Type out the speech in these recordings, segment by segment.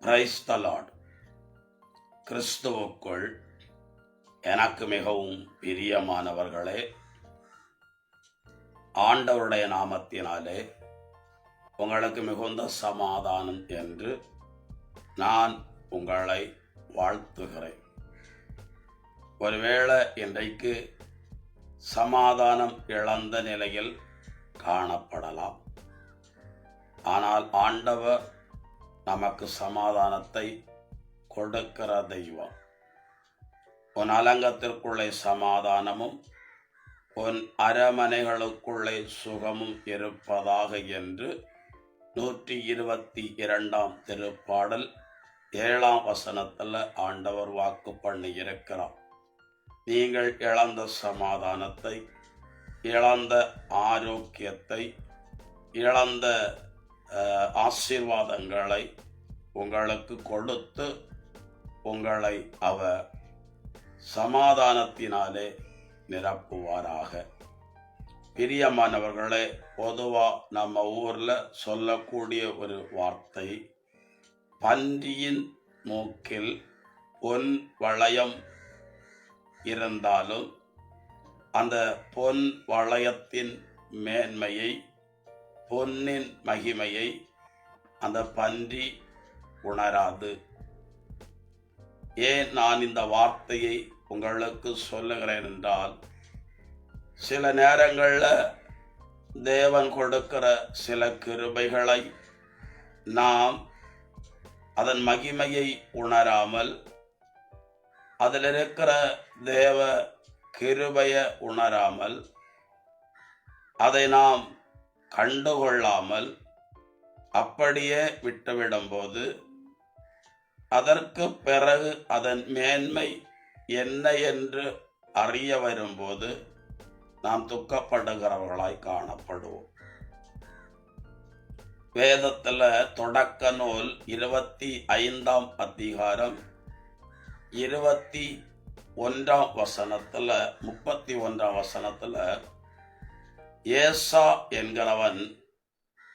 Praise the Lord கிறிஸ்துவுக்குள் எனக்கு மிகவும் பிரியமானவர்களே ஆண்டவருடைய நாமத்தினாலே உங்களுக்கு மிகுந்த சமாதானம் என்று நான் உங்களை வாழ்த்துகிறேன். ஒருவேளை இன்றைக்கு சமாதானம் இழந்த நிலையில் காணப்படலாம். ஆனால் ஆண்டவர் நமக்கு சமாதானத்தை கொடுக்கிற தெய்வம். உன் அலங்கத்திற்குள்ளே சமாதானமும் உன் அரமனைகளுக்குள்ளே சுகமும் இருப்பதாக என்று நூற்றி இருபத்தி இரண்டாம் திருப்பாடல் ஏழாம் வசனத்தில் ஆண்டவர் வாக்கு பண்ணி இருக்கிறார். நீங்கள் இழந்த சமாதானத்தை இழந்த ஆரோக்கியத்தை இழந்த ஆசீர்வாதங்களை உங்களுக்கு கொடுத்து உங்களை அவர் சமாதானத்தினாலே நிரப்புவாராக. பிரியமானவர்களே பொதுவாக நம்ம ஊரில் சொல்லக்கூடிய ஒரு வார்த்தை பன்றியின் மூக்கில் பொன் வளையம் இருந்தாலும் அந்த பொன் வளையத்தின் மேன்மையை பொன்னின் மகிமையை அந்த பன்றி உணராது. ஏன் நான் இந்த வார்த்தையை உங்களுக்கு சொல்லுகிறேன் என்றால் சில நேரங்களில் தேவன் கொடுக்கிற சில கிருபைகளை நாம் அதன் மகிமையை உணராமல் அதில் இருக்கிற தேவ கிருபையை உணராமல் அதை நாம் கண்டுகொள்ளாமல் அப்படியே விட்டுவிடும்போது அதற்கு பிறகு அதன் மேன்மை என்ன என்று அறிய வரும்போது நாம் துக்கப்படுகிறவர்களாய் காணப்படுவோம். வேதத்தில் தொடக்க நூல் இருபத்தி ஐந்தாம் அதிகாரம் இருபத்தி ஒன்றாம் வசனத்தில் முப்பத்தி ஒன்றாம் வசனத்தில் ஏசா என்கிறவன்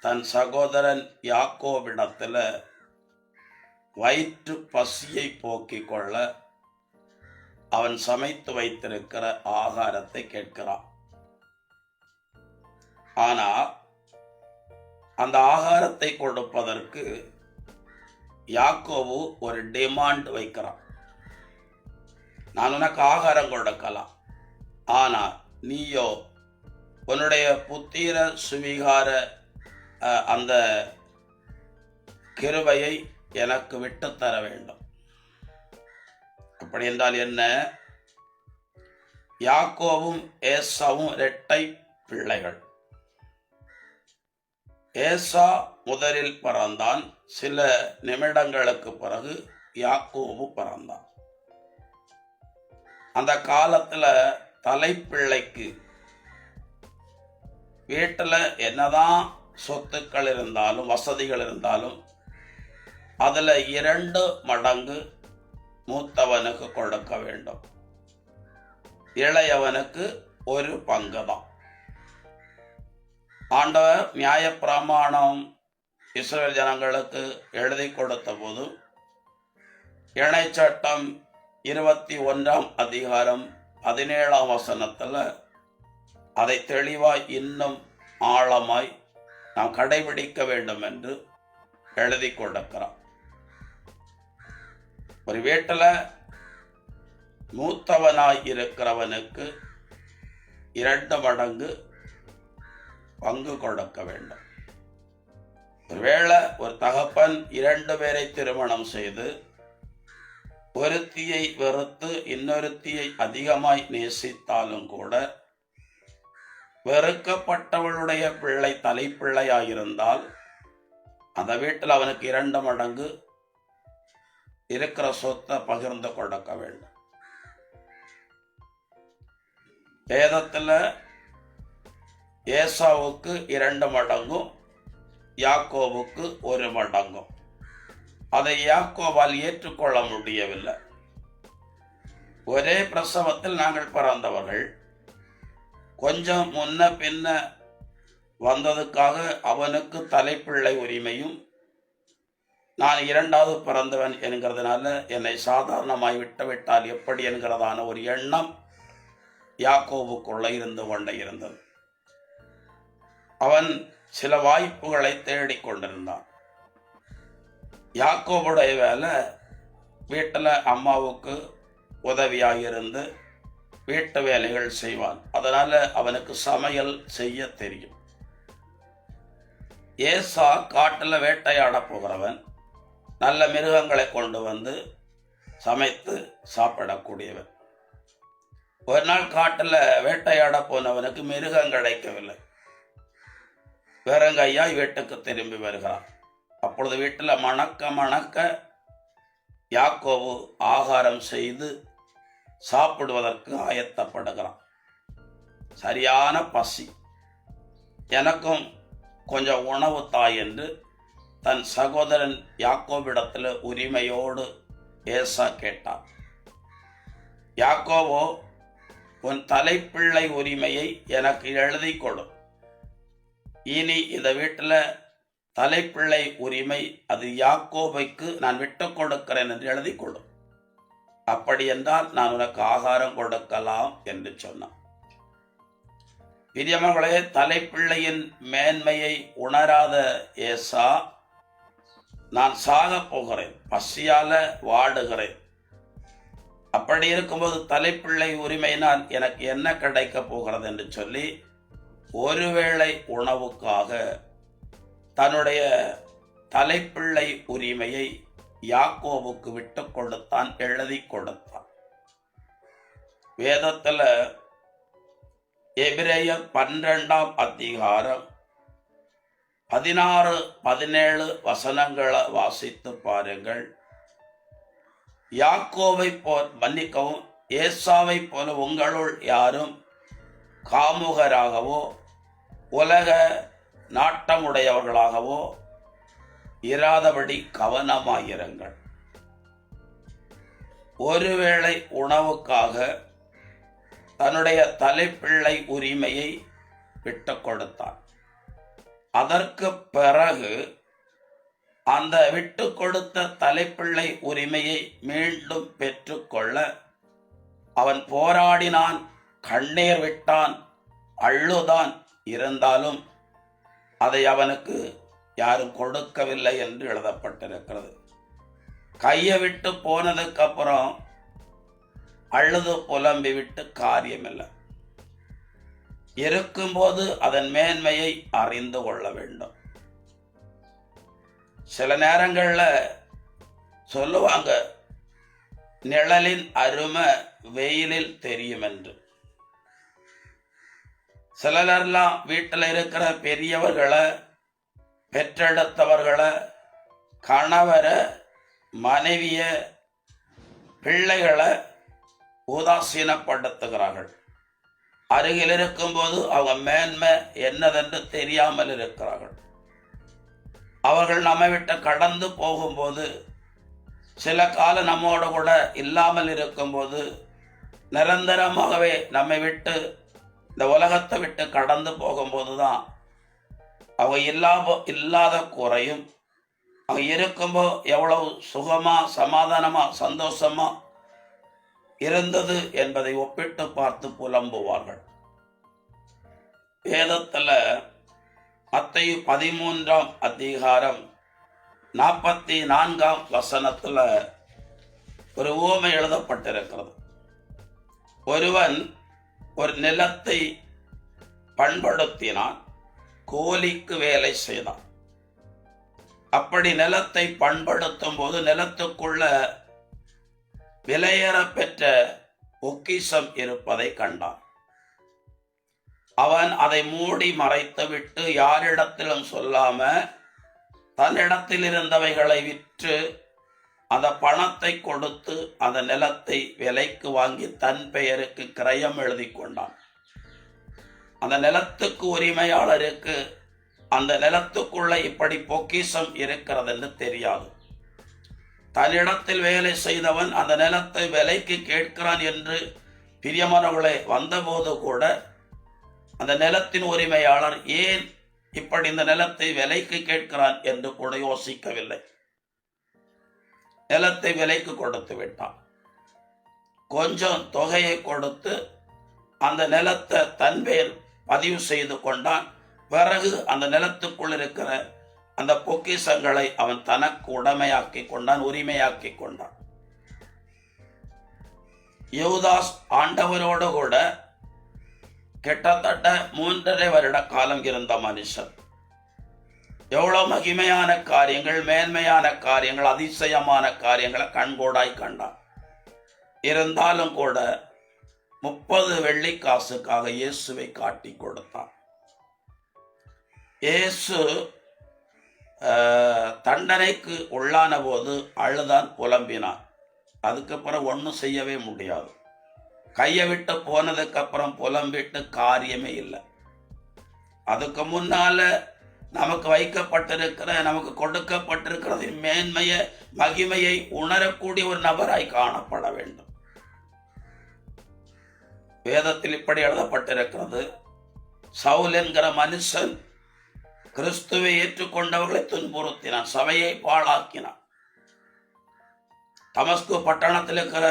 தன் சகோதரன் யாக்கோவிடத்தில் வயிற்று பசியை போக்கிக் கொள்ள அவன் சமைத்து வைத்திருக்கிற ஆகாரத்தை கேட்கிறான். ஆனா அந்த ஆகாரத்தை கொடுப்பதற்கு யாக்கோவு ஒரு டிமாண்ட் வைக்கிறான். நான் உனக்கு ஆகாரம் கொடுக்கலாம். ஆனா நீயோ உன்னுடைய புத்திர சுவிகார அந்த கிருவையை எனக்கு விட்டு தர வேண்டும். அப்படி என்றால் என்ன? யாக்கோவும் ஏசாவும் இரட்டை பிள்ளைகள். ஏசா முதலில் பிறந்தான் சில நிமிடங்களுக்கு பிறகு யாக்கோவு பிறந்தான். அந்த காலத்தில் தலைப்பிள்ளைக்கு வீட்டில் என்னதான் சொத்துக்கள் இருந்தாலும் வசதிகள் இருந்தாலும் அதில் இரண்டு மடங்கு மூத்தவனுக்கு கொடுக்க வேண்டும். இளையவனுக்கு ஒரு பங்கு தான் ஆண்டவர் நியாயப்பிரமாணம் இஸ்ரேல் ஜனங்களுக்கு எழுதி கொடுத்த போது இணைச்சட்டம் இருபத்தி ஒன்றாம் அதிகாரம் பதினேழாம் வசனத்தில் அதை தெளிவாய் இன்னும் ஆழமாய் நாம் கடைபிடிக்க வேண்டும் என்று எழுதி கொடுக்கிறார் ஒரு வீட்டில் மூத்தவனாய் இருக்கிறவனுக்கு இரண்டு மடங்கு பங்கு கொடுக்க வேண்டும். ஒருவேளை ஒரு தகப்பன் இரண்டு பேரை திருமணம் செய்து ஒருத்தியை வெறுத்து இன்னொருத்தியை அதிகமாய் நேசித்தாலும் கூட வெறுக்கப்பட்டவளுடைய பிள்ளை தலைப்பிள்ளையாயிருந்தால் அந்த வீட்டில் அவனுக்கு இரண்டு மடங்கு இருக்கிற சொத்தை பகிர்ந்து கொடுக்க வேண்டும். வேதத்தில் ஏசாவுக்கு இரண்டு மடங்கும் யாக்கோவுக்கு ஒரு மடங்கும். அதை யாக்கோவால் ஏற்றுக்கொள்ள முடியவில்லை. ஒரே பிரசவத்தில் நாங்கள் பிறந்தவர்கள். கொஞ்சம் முன்ன பின்ன வந்ததுக்காக அவனுக்கு தலைப்பிள்ளை உரிமையும் நான் இரண்டாவது பிறந்தவன் என்கிறதுனால என்னை சாதாரணமாய் விட்டுவிட்டால் எப்படி என்கிறதான ஒரு எண்ணம் யாக்கோவுக்குள்ளே இருந்து கொண்டே இருந்தது. அவன் சில வாய்ப்புகளை தேடிக் கொண்டிருந்தான். யாக்கோபுடைய வேலை வீட்டில் அம்மாவுக்கு உதவியாக இருந்து வீட்டு வேலைகள் செய்வான். அதனால் அவனுக்கு சமையல் செய்ய தெரியும். ஏசா காட்டில் வேட்டையாட போகிறவன் நல்ல மிருகங்களை கொண்டு வந்து சமைத்து சாப்பிடக்கூடியவன். ஒரு நாள் காட்டில் வேட்டையாட போனவனுக்கு மிருகம் கிடைக்கவில்லை. வேறங்கையாய் வீட்டுக்கு திரும்பி வருகிறான். அப்பொழுது வீட்டில் மணக்க மணக்க யாக்கோவு ஆகாரம் செய்து சாப்பிடுவதற்கு ஆயத்தப்படுகிறான். சரியான பசி. எனக்கும் கொஞ்சம் உணவு தாய் என்று தன் சகோதரன் யாக்கோபிடத்தில் உரிமையோடு ஏசா கேட்டான் யாக்கோவோ உன் தலைப்பிள்ளை உரிமையை எனக்கு எழுதி கொடு. இனி இந்த வீட்டில் தலைப்பிள்ளை உரிமை அது யாக்கோபைக்கு நான் விட்டு கொடுக்கிறேன் என்று எழுதி கொடு. அப்படியென்றால் நான் உனக்கு ஆகாரம் கொடுக்கலாம் என்று சொன்னான். பிரியமகளே தலைப்பிள்ளையின் மேன்மையை உணராத ஏசா நான் சாகப் போகிறேன் பசியால வாடுகிறேன். அப்படி இருக்கும்போது தலைப்பிள்ளை உரிமையினால் எனக்கு என்ன கிடைக்கப் போகிறது என்று சொல்லி ஒருவேளை உணவுக்காக தன்னுடைய தலைப்பிள்ளை உரிமையை யாக்கோவுக்கு விட்டு கொடுத்தான் எழுதி கொடுத்தான். வேதத்தில் எபிரேய பன்னிரெண்டாம் அதிகாரம் பதினாறு பதினேழு வசனங்களை வாசித்து பாருங்கள். யாக்கோவை போல் மன்னிக்கவும் ஏசாவை போல உங்களுள் யாரும் காமுகராகவோ உலக நாட்டமுடையவர்களாகவோ இராதபடி கவனமாயிருங்கள். ஒருவேளை உணவுக்காக தன்னுடைய தலைப்பிள்ளை உரிமையை விட்டு கொடுத்தான். அதற்கு பிறகு அந்த விட்டு கொடுத்த தலைப்பிள்ளை உரிமையை மீண்டும் பெற்றுக்கொள்ள அவன் போராடினான் கண்ணீர் விட்டான் அழுதான். இருந்தாலும் அதை அவனுக்கு யாரும் கொடுக்கவில்லை என்று எழுதப்பட்டிருக்கிறது. கையை விட்டு போனதுக்கு அப்புறம் அழுது புலம்பி விட்டு காரியமில்லை. இருக்கும்போது அதன் மேன்மையை அறிந்து கொள்ள வேண்டும். சில நேரங்களில் சொல்லுவாங்க நிழலின் அருமை வெயிலில் தெரியும் என்று சிலரெல்லாம் வீட்டில் இருக்கிற பெரியவர்களை பெற்றெடுத்தவர்களை கணவரை மனைவிய பிள்ளைகளை உதாசீனப்படுத்துகிறார்கள். அருகில் இருக்கும்போது அவங்க மேன்மை என்னதென்று தெரியாமல் இருக்கிறார்கள். அவர்கள் நம்மை விட்டு கடந்து போகும்போது சில காலம் நம்மோடு கூட இல்லாமல் இருக்கும்போது நிரந்தரமாகவே நம்மை விட்டு இந்த உலகத்தை விட்டு கடந்து போகும்போது தான் அவங்க இல்லாம இல்லாத குறையும். அவங்க இருக்கும்போ எவ்வளவு சுகமா சமாதானமா சந்தோஷமா இருந்தது என்பதை ஒப்பிட்டு பார்த்து புலம்புவார்கள். வேதத்தில் மத்தையு பதிமூன்றாம் அதிகாரம் நாற்பத்தி நான்காம் வசனத்தில் ஒரு ஊமை எழுதப்பட்டிருக்கிறது. ஒருவன் ஒரு நிலத்தை பண்படுத்தினான். கூலிக்கு வேலை செய்தான். அப்படி நிலத்தை பண்படுத்தும் போது நிலத்துக்குள்ள விலையேற பெற்ற பொக்கிஷம் இருப்பதை கண்டான். அவன் அதை மூடி மறைத்து விட்டு யாரிடத்திலும் சொல்லாம தன்னிடத்தில் இருந்தவைகளை விற்று அந்த பணத்தை கொடுத்து அந்த நிலத்தை விலைக்கு வாங்கி தன் பெயருக்கு கிரயம் எழுதி கொண்டான். அந்த நிலத்துக்கு உரிமையாளருக்கு அந்த நிலத்துக்குள்ள இப்படி பொக்கிஷம் இருக்கிறது என்று தெரியாது. தன்னிடத்தில் வேலை செய்தவன் அந்த நிலத்தை விலைக்கு கேட்கிறான் என்று பிரியமானவர்களே வந்தபோது கூட அந்த நிலத்தின் உரிமையாளர் ஏன் இப்படி இந்த நிலத்தை விலைக்கு கேட்கிறான் என்று கூட யோசிக்கவில்லை. நிலத்தை விலைக்கு கொடுத்து விட்டான். கொஞ்சம் தொகையை கொடுத்து அந்த நிலத்தை தன் பேர் பதிவு செய்து கொண்டான். பிறகு அந்த நிலத்துக்குள் இருக்கிற அந்த பொக்கிசங்களை அவன் தனக்கு உடமையாக்கி கொண்டான் உரிமையாக்கி கொண்டான். யோதாஸ் ஆண்டவரோடு கூட கிட்டத்தட்ட மூன்றரை வருட காலம் இருந்த மனுஷன். எவ்வளோ மகிமையான காரியங்கள் மேன்மையான காரியங்கள் அதிசயமான காரியங்களை கண்கூடாய் கண்டான். இருந்தாலும் கூட முப்பது வெள்ளி காசுக்காக இயேசுவை காட்டி கொடுத்தான். இயேசு தண்டனைக்கு உள்ளான போது அழுதான் புலம்பினான். அதுக்கப்புறம் ஒன்றும் செய்யவே முடியாது. கையை விட்டு போனதுக்கப்புறம் புலம்பிட்டு காரியமே இல்லை. அதுக்கு முன்னால நமக்கு வைக்கப்பட்டிருக்கிற நமக்கு கொடுக்கப்பட்டிருக்கிறது மேன்மையை மகிமையை உணரக்கூடிய ஒரு நபராய் காணப்பட வேண்டும். வேதத்தில் இப்படி எழுதப்பட்டிருக்கிறது. சவுல் என்கிற மனுஷன் கிறிஸ்துவை ஏற்றுக்கொண்டவர்களை துன்புறுத்தினான் சபையை பாழாக்கினான். தமஸ்கு பட்டணத்தில் இருக்கிற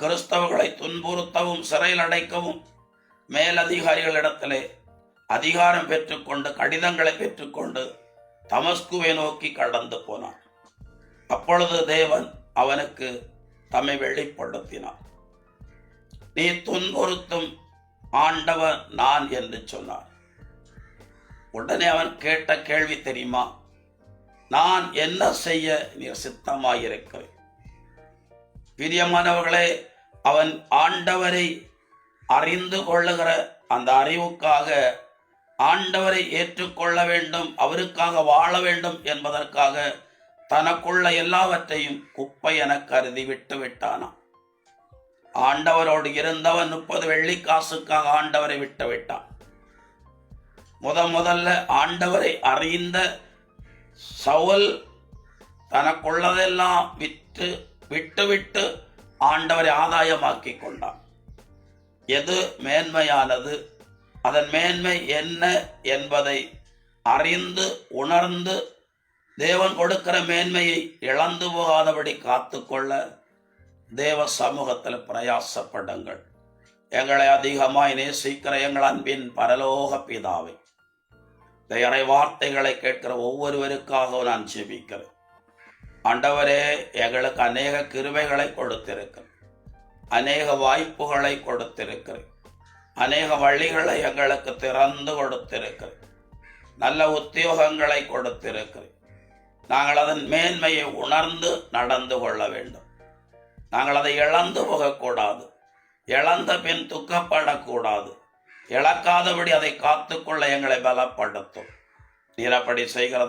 கிறிஸ்தவர்களை துன்புறுத்தவும் சிறையில் அடைக்கவும் மேலதிகாரிகளிடத்திலே அதிகாரம் பெற்றுக்கொண்டு கடிதங்களை பெற்றுக்கொண்டு தமஸ்குவை நோக்கி கடந்து போனான். அப்பொழுது தேவன் அவனுக்கு தம்மை வெளிப்படுத்தினான் நீ துன்புறுத்தும் ஆண்டவர் நான் என்று சொன்னார். உடனே அவன் கேட்ட கேள்வி தெரியுமா? நான் என்ன செய்ய நீர் சித்தமாயிருக்கிறேன்? பிரியமானவர்களே அவன் ஆண்டவரை அறிந்து கொள்ளுகிற அந்த அறிவுக்காக ஆண்டவரை ஏற்றுக்கொள்ள வேண்டும் அவருக்காக வாழ வேண்டும் என்பதற்காக தனக்குள்ள எல்லாவற்றையும் குப்பை என கருதி விட்டு விட்டானாம். ஆண்டவரோடு இருந்தவன் முப்பது வெள்ளி காசுக்காக ஆண்டவரை விட்டு விட்டான். முத முதல்ல ஆண்டவரை அறிந்த சவுல் தனக்குள்ளதெல்லாம் விற்று விட்டு விட்டு ஆண்டவரை ஆதாயமாக்கி கொண்டான். எது மேன்மையானது? அதன் மேன்மை என்ன என்பதை அறிந்து உணர்ந்து தேவன் கொடுக்கிற மேன்மையை இழந்து போகாதபடி காத்துக்கொள்ள தேவ சமூகத்தில் பிரயாசப்படுங்கள். எங்களை அதிகமாய் நேசிக்கிற எங்கள் அன்பின் பரலோக பிதாவை இந்த இறை வார்த்தைகளை கேட்கிற ஒவ்வொருவருக்காகவும் நான் ஜெபிக்கிறேன். ஆண்டவரே எங்களுக்கு அநேக கிருவைகளை கொடுத்திருக்கிறேன். அநேக வாய்ப்புகளை கொடுத்திருக்கிறேன். அநேக வழிகளை எங்களுக்கு திறந்து கொடுத்திருக்கிறேன். நல்ல உத்தியோகங்களை கொடுத்திருக்கிறேன். நாங்கள் அதன் மேன்மையை உணர்ந்து நடந்து கொள்ள வேண்டும். நாங்கள் அதை இழந்து போகக்கூடாது. இழந்த பின் துக்கப்படக்கூடாது. இழக்காதபடி அதை காத்துக்கொள்ள எங்களை பலப்படுத்தும். நீரப்படி செய்கிற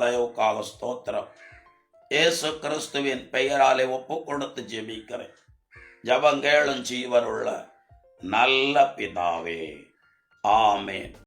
ஸ்தோத்திரம். இயேசு கிறிஸ்துவின் பெயராலே ஒப்பு கொடுத்து ஜெபிக்கிறேன் ஜபங்கேளும் ஜீவருள்ள நல்ல பிதாவே. ஆமேன்.